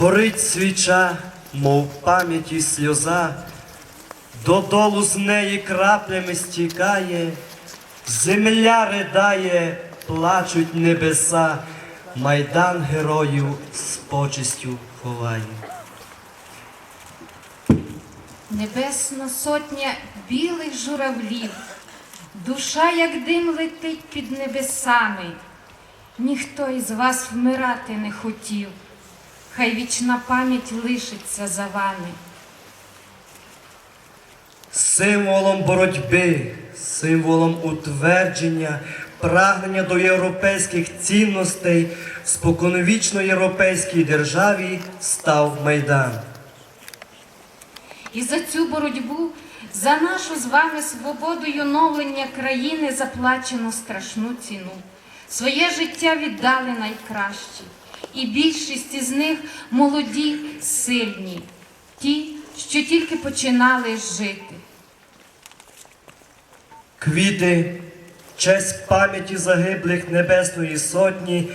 Горить свіча, мов пам'яті сльоза, додолу з неї краплями стікає, земля ридає, плачуть небеса, майдан героїв з почистю ховає. Небесна сотня білих журавлів, душа, як дим летить під небесами. Ніхто із вас вмирати не хотів, хай вічна пам'ять лишиться за вами. Символом боротьби, символом утвердження, прагнення до європейських цінностей в споконвічно європейській державі став Майдан. І за цю боротьбу, за нашу з вами свободу й оновлення країни заплачено страшну ціну. Своє життя віддали найкращі, і більшість із них молоді, сильні, ті, що тільки починали жити. Квіти, честь пам'яті загиблих Небесної Сотні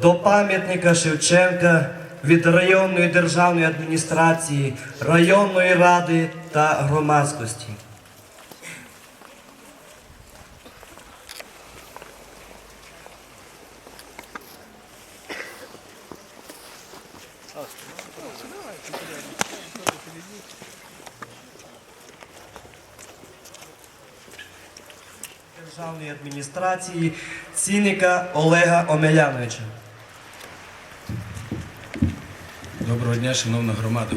до пам'ятника Шевченка від районної державної адміністрації, районної ради та громадськості. Державної адміністрації цінника Олега Омеляновича. Доброго дня, шановна громада.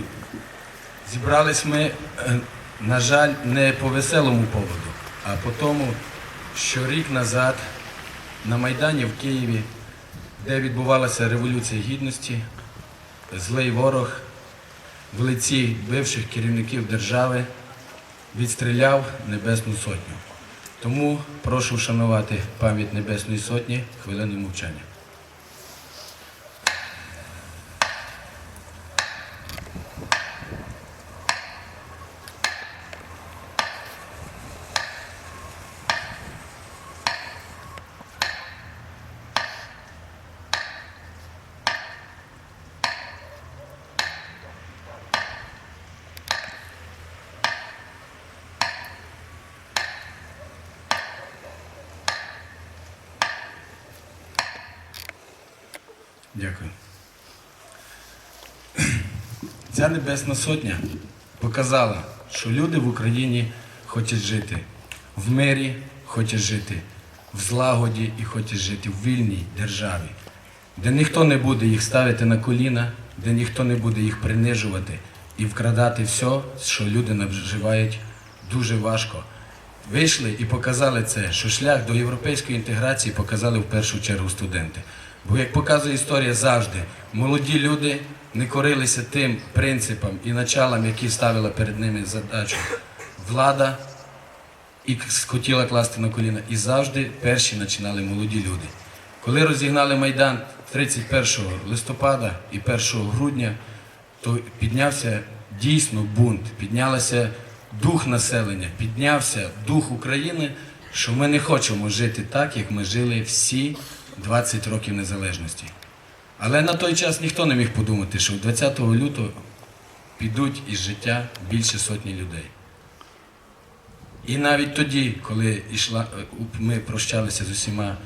Зібрались ми, е, на жаль, не по веселому поводу, а по тому, що рік назад на Майдані в Києві, де відбувалася Революція Гідності, злий ворог в лиці бивших керівників держави відстріляв Небесну Сотню. Тому прошу вшанувати пам'ять Небесної Сотні хвилиною мовчання. Дякую. Ця Небесна Сотня показала, що люди в Україні хочуть жити в мирі, хочуть жити в злагоді і хочуть жити в вільній державі, де ніхто не буде їх ставити на коліна, де ніхто не буде їх принижувати і вкрадати все, що люди наживають дуже важко. Вийшли і показали це, що шлях до європейської інтеграції показали в першу чергу студенти. Бо, як показує історія завжди, молоді люди не корилися тим принципам і началам, які ставила перед ними задачу влада і хотіла класти на коліна. І завжди перші починали молоді люди. Коли розігнали Майдан 31 листопада і 1 грудня, то піднявся дійсно бунт, піднялася дух населення, піднявся дух України, що ми не хочемо жити так, як ми жили всі 20 років незалежності. Але на той час ніхто не міг подумати, що 20 лютого підуть із життя більше сотні людей. І навіть тоді, коли йшла, е, ми прощалися з усіма,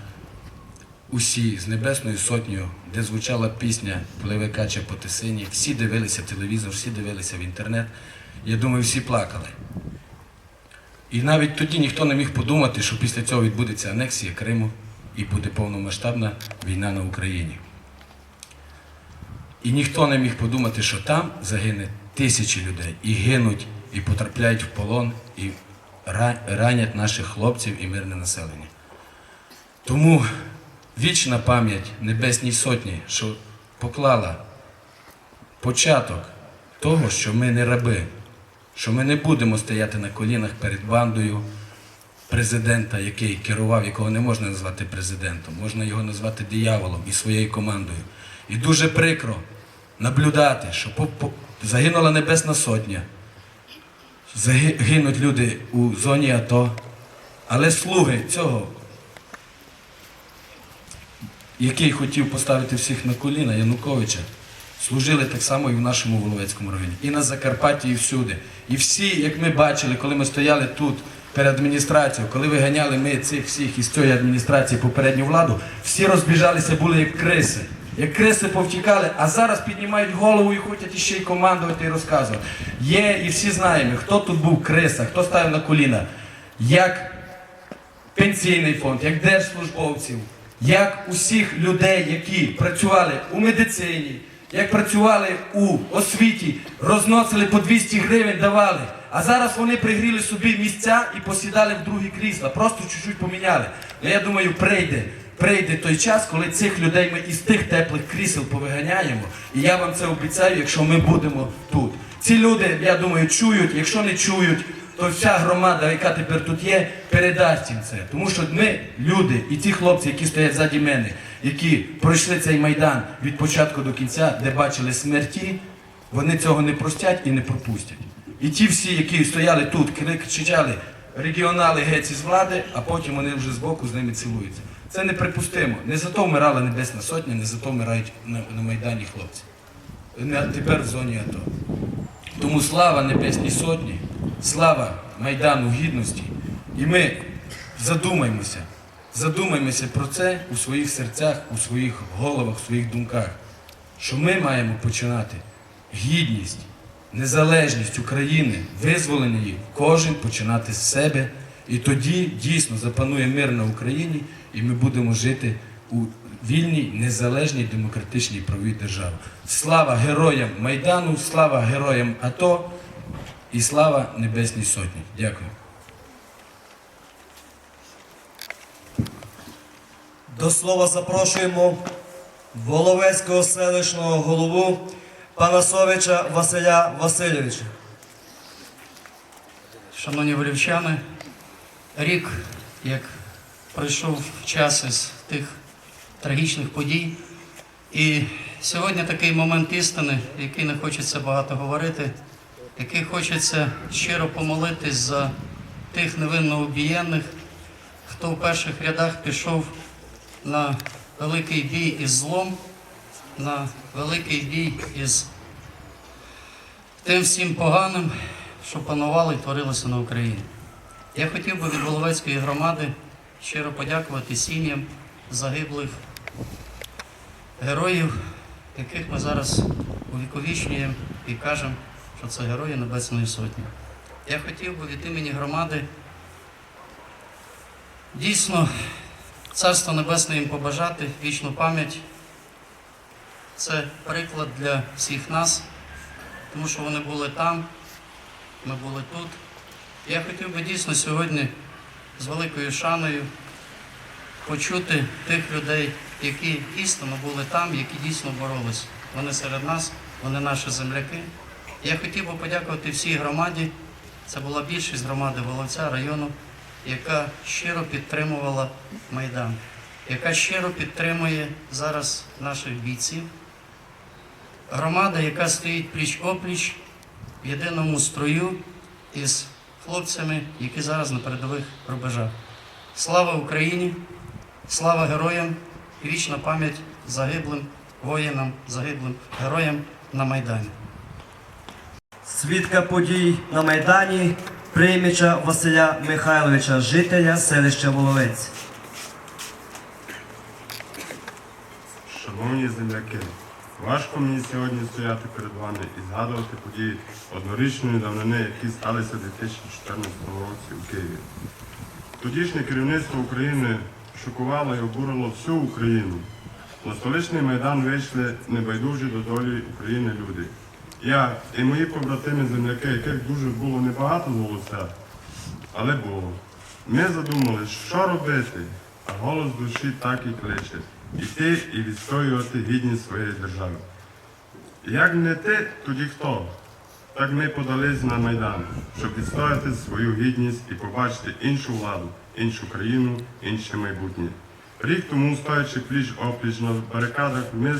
усі з Небесною Сотнею, де звучала пісня Пливе кача по тисині, всі дивилися телевізор, всі дивилися в інтернет. Я думаю, всі плакали. І навіть тоді ніхто не міг подумати, що після цього відбудеться анексія Криму і буде повномасштабна війна на Україні. І ніхто не міг подумати, що там загине тисячі людей і гинуть, і потрапляють в полон, і ранять наших хлопців і мирне населення. Тому вічна пам'ять Небесній Сотні, що поклала початок того, що ми не раби, що ми не будемо стояти на колінах перед бандою президента, який керував, якого не можна назвати президентом, можна його назвати дияволом і своєю командою. І дуже прикро наблюдати, що загинула Небесна Сотня, заги- гинуть люди у зоні АТО, але слуги цього, який хотів поставити всіх на коліна Януковича, служили так само і в нашому Воловецькому районі, і на Закарпатті, і всюди. І всі, як ми бачили, коли ми стояли тут перед адміністрацією, коли виганяли ми цих всіх із цієї адміністрації попередню владу, всі розбіжалися, були як криси. Як криси повтікали, а зараз піднімають голову і хочуть іще й командувати і розказувати. Є і всі знаємо, хто тут був криса, хто ставив на коліна, як пенсійний фонд, як держслужбовців, як усіх людей, які працювали у медицині, як працювали у освіті, розносили по 200 гривень, давали. А зараз вони пригріли собі місця і посідали в другі крісла, просто чуть-чуть поміняли. Ну, я думаю, прийде. Прийде той час, коли цих людей ми із тих теплих крісел повиганяємо. І я вам це обіцяю, якщо ми будемо тут. Ці люди, я думаю, чують, якщо не чують, то вся громада, яка тепер тут є, передасть їм це. Тому що ми, люди, і ті хлопці, які стоять ззаді мене, які пройшли цей майдан від початку до кінця, де бачили смерті, вони цього не простять і не пропустять. І ті всі, які стояли тут, кричали регіонали геть із влади, а потім вони вже збоку з ними цілуються. Це неприпустимо. Не за то вмирала Небесна Сотня, не за то вмирають на, на Майдані хлопці. Не, тепер в зоні АТО. Тому слава Небесній Сотні, слава Майдану Гідності. І ми задумаємося, задумаємося про це у своїх серцях, у своїх головах, у своїх думках, що ми маємо починати гідність, незалежність України, визволення її, кожен починати з себе. І тоді дійсно запанує мир на Україні, і ми будемо жити у вільній, незалежній, демократичній правовій державі. Слава героям Майдану, слава героям АТО і слава Небесній Сотні. Дякую. До слова запрошуємо Воловецького селищного голову Панасовича Василя Васильовича. Шановні волівчани, рік, як пройшов час із тих трагічних подій, і сьогодні такий момент істини, який не хочеться багато говорити, який хочеться щиро помолитись за тих невинно убієнних, хто в перших рядах пішов на великий бій із злом, на великий бій із тим всім поганим, що панувало і творилося на Україні. Я хотів би від Воловецької громади щиро подякувати сім'ям загиблих героїв, яких ми зараз увіковічнюємо і кажемо, що це герої Небесної Сотні. Я хотів би від імені громади дійсно Царство Небесне їм побажати, вічну пам'ять. Це приклад для всіх нас, тому що вони були там, ми були тут. Я хотів би дійсно сьогодні з великою шаною почути тих людей, які істинно були там, які дійсно боролись. Вони серед нас, вони наші земляки. Я хотів би подякувати всій громаді. Це була більшість громади Воловця району, яка щиро підтримувала Майдан, яка щиро підтримує зараз наших бійців. Громада, яка стоїть пліч-опліч в єдиному строю із хлопцями, які зараз на передових рубежах. Слава Україні! Слава героям і вічна пам'ять загиблим воїнам, загиблим героям на Майдані. Свідка подій на Майдані Прийміча Василя Михайловича, жителя селища Воловець. Шановні земляки, важко мені сьогодні стояти перед вами і згадувати події однорічної давнини, які сталися у 2014 році у Києві. Тодішнє керівництво України шокувало і обурило всю Україну. На столичний майдан вийшли небайдужі до долі України люди. Я і мої побратими земляки, яких дуже було небагато в голосах, але було. Ми задумали, що робити, а голос душі так і кличе. Іти і відстоювати гідність своєї держави. Як не ти, тоді хто? Так ми подались на Майдан, щоб відстояти свою гідність і побачити іншу владу, іншу країну, інше майбутнє. Рік тому, стоячи пліч опліч на барикадах, ми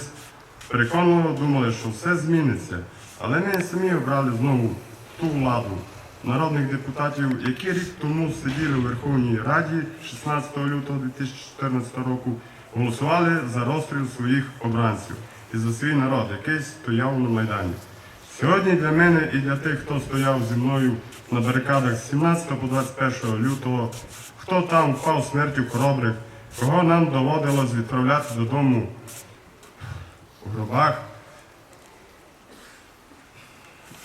переконливо думали, що все зміниться. Але ми самі обрали знову ту владу народних депутатів, які рік тому сиділи у Верховній Раді 16 лютого 2014 року, голосували за розстріл своїх обранців. і за свій народ, який стояв на Майдані. Сьогодні для мене і для тих, хто стояв зі мною на барикадах з 17 по 21 лютого, хто там впав смертю хоробрих, кого нам доводилось відправляти додому у гробах,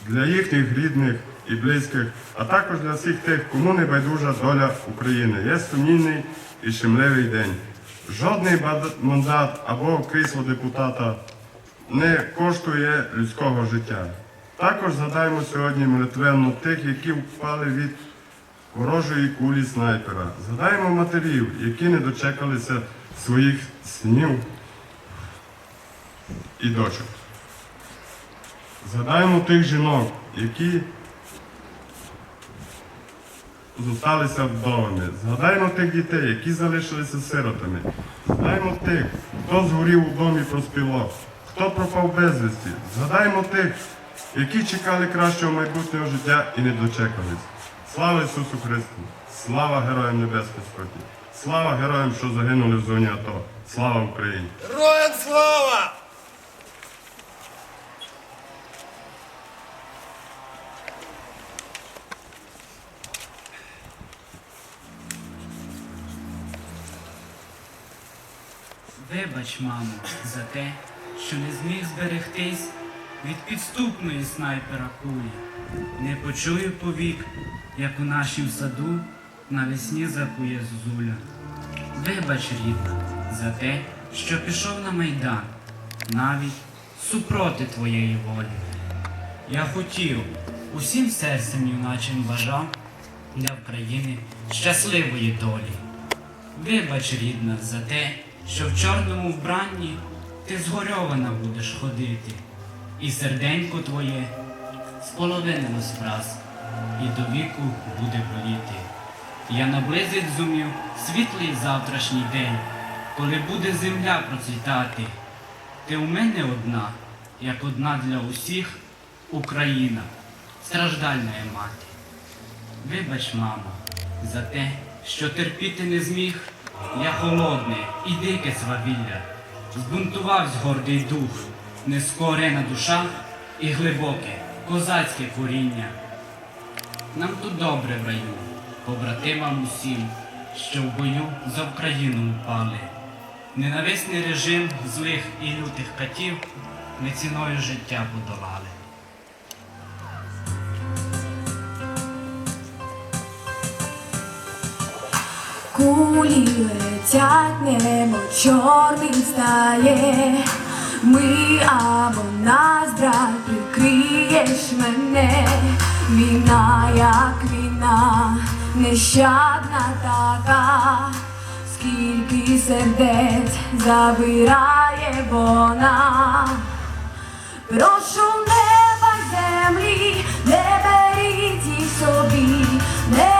для їхніх рідних і близьких, а також для всіх тих, кому не байдужа доля України. Є сумнівний і щемливий день. Жодний мандат або крісло депутата не коштує людського життя. Також згадаємо сьогодні молитвенно тих, які впали від ворожої кулі снайпера. Згадаємо матерів, які не дочекалися своїх синів і дочок. Згадаємо тих жінок, які зосталися вдовами. Згадаємо тих дітей, які залишилися сиротами. Згадаємо тих, хто згорів у домі проспілок, хто пропав безвісті. Згадаємо тих, які чекали кращого майбутнього життя і не дочекались. Слава Ісусу Христу! Слава Героям Небесної Сотні! Слава героям, що загинули в зоні АТО! Слава Україні! Героям слава! Вибач, мамо, за те, що не зміг зберегтись від підступної снайпера кулі. Не почую повік, як у нашім саду навесні закує зозуля. Вибач, рідна, за те, що пішов на майдан, навіть супроти твоєї волі. Я хотів, усім серцем юначим бажав для України щасливої долі. Вибач, рідна, за те, що в чорному вбранні ти згорьована будеш ходити, і серденько твоє споловинилось враз, і до віку буде боліти. Я наблизить зумів світлий завтрашній день, коли буде земля процвітати. Ти у мене одна, як одна для усіх Україна, страждальна мати. Вибач, мамо, за те, що терпіти не зміг, я холодне і дике свавілля, збунтувавсь гордий дух, нескорена душа і глибоке козацьке коріння. Нам тут добре в раю, побратимам усім, що в бою за Україну упали. Ненависний режим злих і лютих катів ми ціною життя подолали. Кулі летять, небо чорним стає. Ми або нас, брат, прикриєш мене. Війна, як війна, нещадна така, скільки сердець забирає вона. Прошу неба землі, не беріть їх собі, не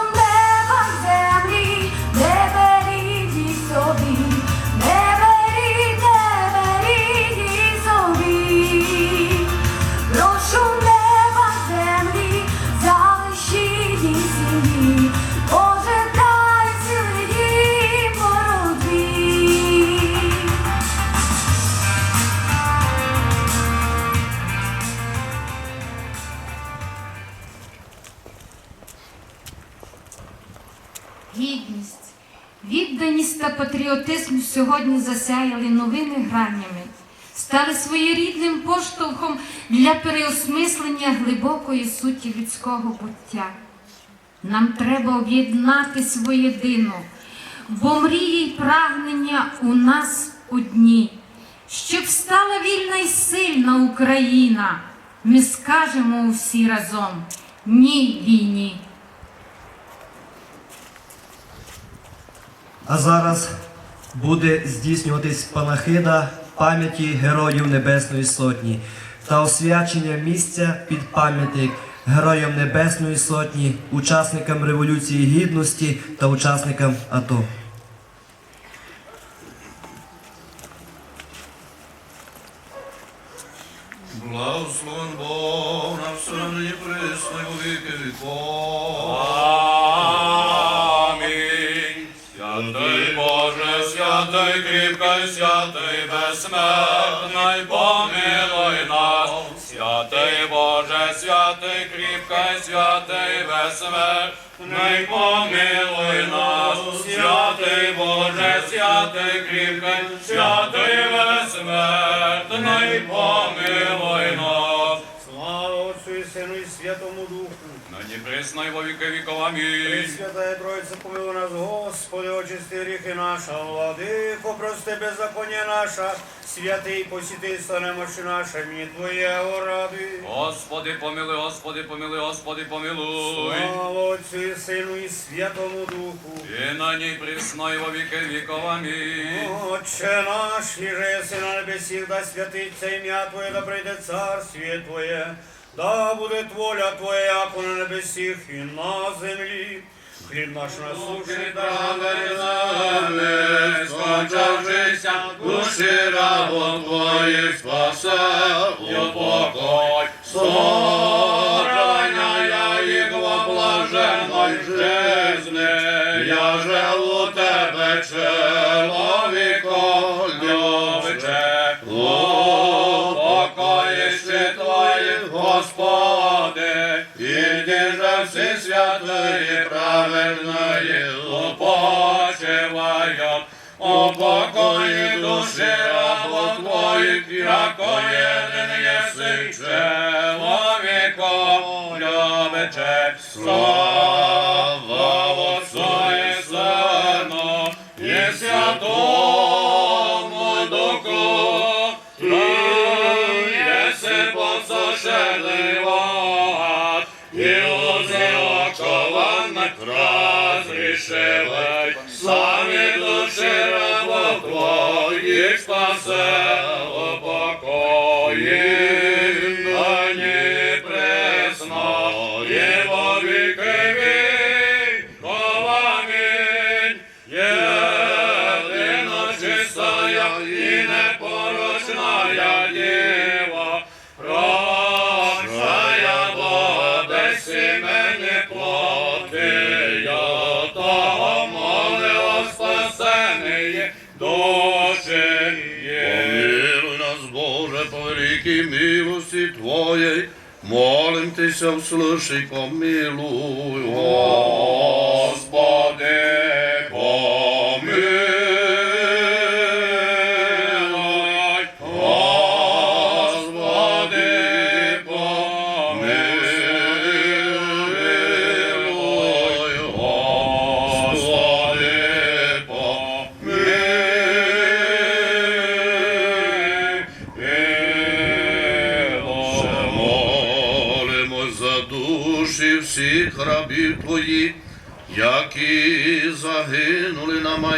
Гідність, відданість та патріотизм сьогодні засяяли новими гранями, стали своєрідним поштовхом для переосмислення глибокої суті людського буття. Нам треба об'єднатись воєдино, бо мрії й прагнення у нас одні. Щоб стала вільна і сильна Україна, ми скажемо усі разом ні війні. А зараз буде здійснюватись панахида пам'яті Героїв Небесної Сотні та освячення місця під пам'ятник Героям Небесної Сотні, учасникам Революції Гідності та учасникам АТО. Благословен Бог на все присно віки віков. Святий кріпкий, святий безсмертний, помилуй нас. Святий Боже, святий кріпкий, святий безсмертний, помилуй нас. Святий Боже, святий кріпкий, святий безсмертний, помилуй нас. Слава Отцю і Сину і Святому Духу. Нині присно і во віки віков. Амінь. Святая Троїця, помилуй нас, Господи, очисти гріхи наша, владико, прости беззаконня наша, святий посітийство немощі наша, мені Твоє ради. Господи, помилуй, Господи, помилуй, Господи, помилуй. Слава Отцю і Сину і Святому Духу. І на ній присно і во віки віков. Амінь. Отче наш, іже єси на небесі, да святиться ім'я Твоє, да прийде царствіє Твоє, да буде воля Твоя, як на небесіх і на землі. Хліб наш насушний дай нам, скончавшися, душі рабом Твоїх спасе, упокой. Створення я їх во блаженной жизни, я живу всі святої праведної, упочивають, покої душі рабо Твоїх, яко єдин єси чоловіком, любиче. слава Твоїх милості Твоєї, молим Тися, услыши, помилуй, Господи,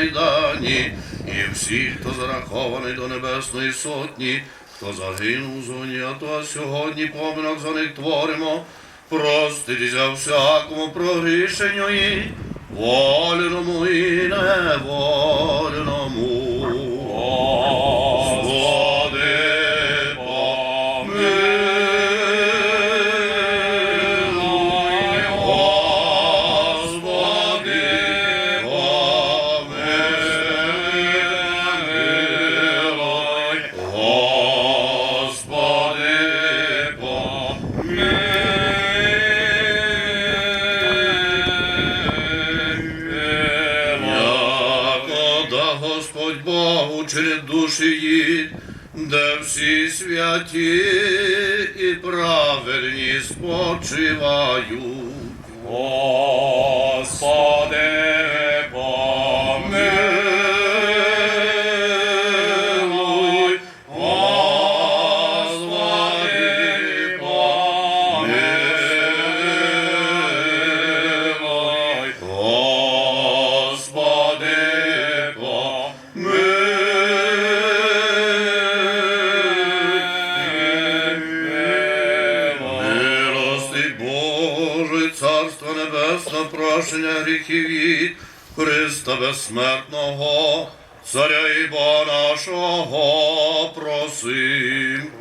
Майдані, і всі, хто зарахований до Небесної Сотні, хто загинув у зоні то сьогодні поминок за них творимо, проститися всякому прогрішенню і воляному і невольному. Христа безсмертного, Царя і Бога нашого просим.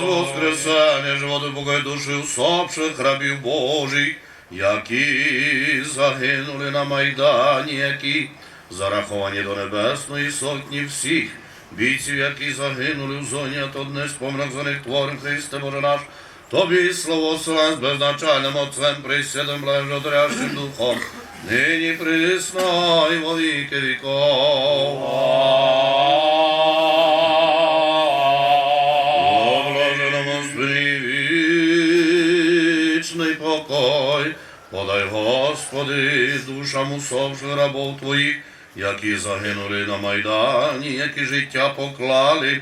Воскресення животу Бога душі усопших рабів Божих, які загинули на Майдані, які зараховані до Небесної Сотні всіх, бійців, які загинули в зоні АТО дне спомнах за них творим Христе Боже наш, Тобі слово слава з безначальним Отцем, присвятим благодрящим Духом, нині присно і во віки віков. Господи, душам усопших рабов Твоїх, які загинули на Майдані, які життя поклали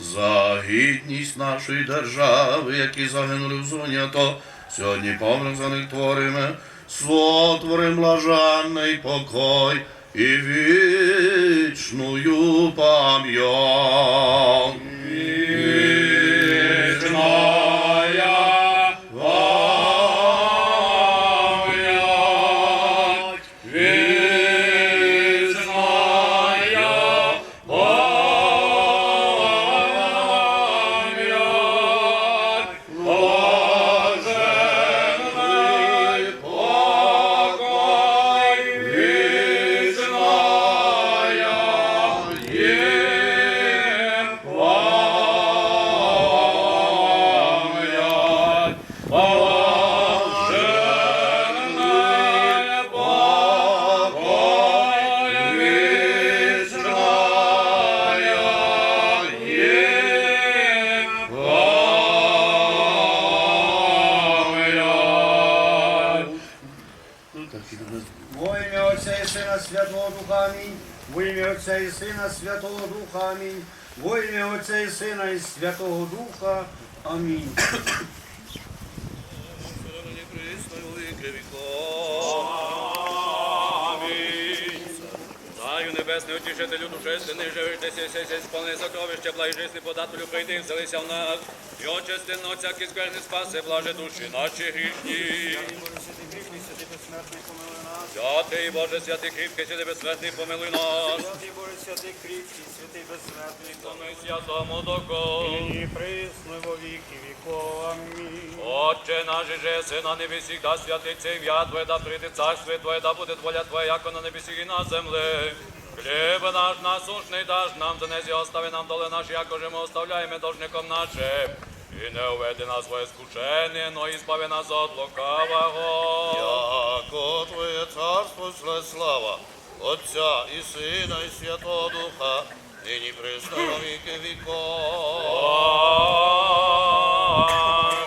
за гідність нашої держави, які загинули в зоні АТО, сьогодні помрак за них твориме, сотворим блаженний покой і вічную пам'ять. Небесний утішителю душесний, живиш десь сесять сповни сокровище, благожисний подателю прийди, вселися в нас. І очистинно всякий скверний спаси, блаже душі наші грішні. Святий Боже, святий кріпкий, святий безсмертний, помилуй нас. Святий Боже, святий кріпкий, святий безсмертний, Помилуй святому докон. нині присно во віки віков. Амінь. Отче наш же, си на небесі, да святиться ім'я Твоє, да прийде царство Твоє, да буде воля Твоя, яко на небесі і на землі. Хліб наш насушний даш нам, донесі остави нам доли наші, яко же ми оставляємо должником нашим. І не уведи нас своє скушення, но і збави нас от лукавого. Яко Твоє царство шле слава, Отця і Сина, і Святого Духа, нині присно віки віков.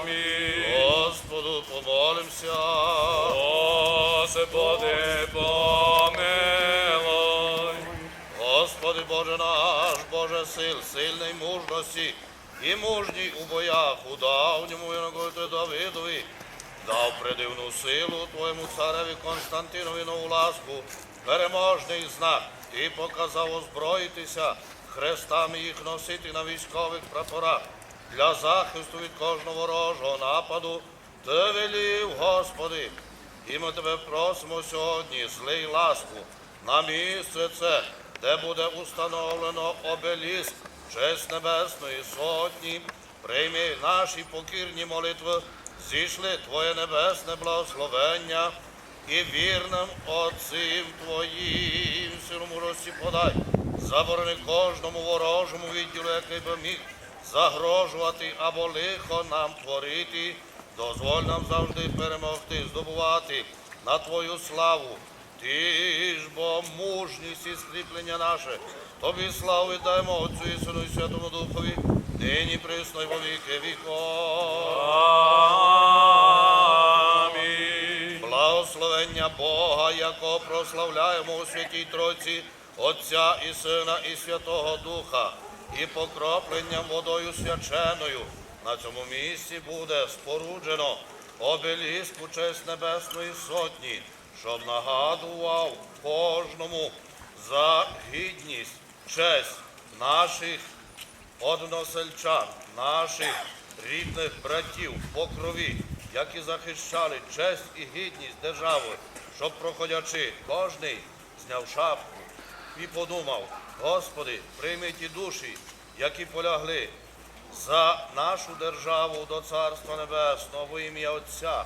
Амінь. Господу помолимся. Господи, помилуй. Боже наш, Боже сил, сильний мужності і мужній у боях, у давньому виногоду Давидові, дав придивну силу Твоєму цареві Константинові нову ласку, переможний знак, і показав озброїтися, хрестами їх носити на військових прапорах для захисту від кожного ворожого нападу. Ти велів, Господи, і ми тебе просимо сьогодні, злий ласку, на місце це, де буде установлено обеліск честь Небесної Сотні, прийми наші покірні молитви, зійшли Твоє небесне благословення і вірним отцям Твоїм силому розці подай, заборони кожному ворожому відділу, який би міг загрожувати або лихо нам творити, дозволь нам завжди перемогти, здобувати на Твою славу. Ти ж бо мужність і скріплення наше, тобі славу даємо Отцю і Сину і Святому Духові, нині присно й во віки. Амінь. Благословення Бога, якого прославляємо у святій Тройці, Отця і Сина і Святого Духа, і покропленням водою свяченою на цьому місці буде споруджено обеліск у честь Небесної Сотні, щоб нагадував кожному за гідність, честь наших односельчан, наших рідних братів по крові, які захищали честь і гідність держави, щоб проходячи кожний зняв шапку і подумав, Господи, прийми ті душі, які полягли за нашу державу до Царства Небесного во ім'я Отця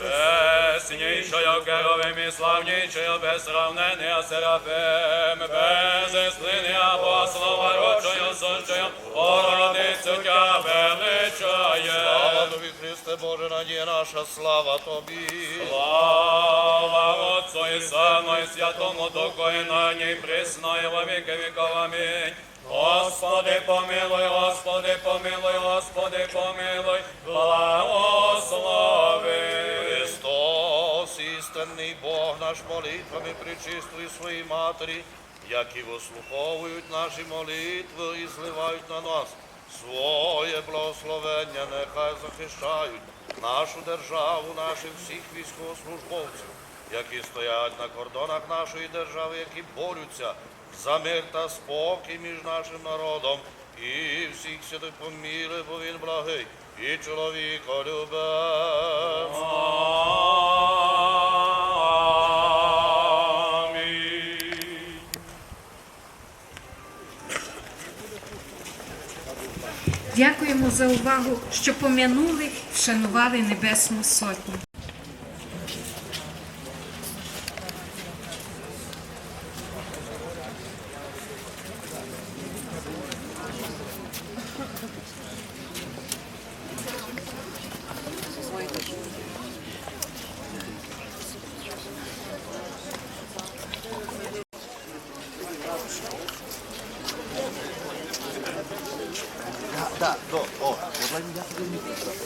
Чеснішою керовим і славнішою, без сравнення Серафим, без склиння Богослова, родчою сущою, Богородицю тя величає. Слава тобі, Христе Боже, надія наша, слава тобі. Слава Отцу і Сину і Святому Духу, і нині, і присно, і во віки віков. Амінь. Господи, помилуй, Господи, помилуй, Господи, помилуй, благослови. Істинний Бог наш молитвами причистуй своїй матері, які вислуховують наші молитви і зливають на нас своє благословення, нехай захищають нашу державу, наших всіх військовослужбовців, які стоять на кордонах нашої держави, які борються за мир та спокій між нашим народом. І всіх святих поміли, бо він благий і чоловіколюбець. Амінь. Дякуємо за увагу, що пом'янули, вшанували Небесну Сотню. Weil die Sache nicht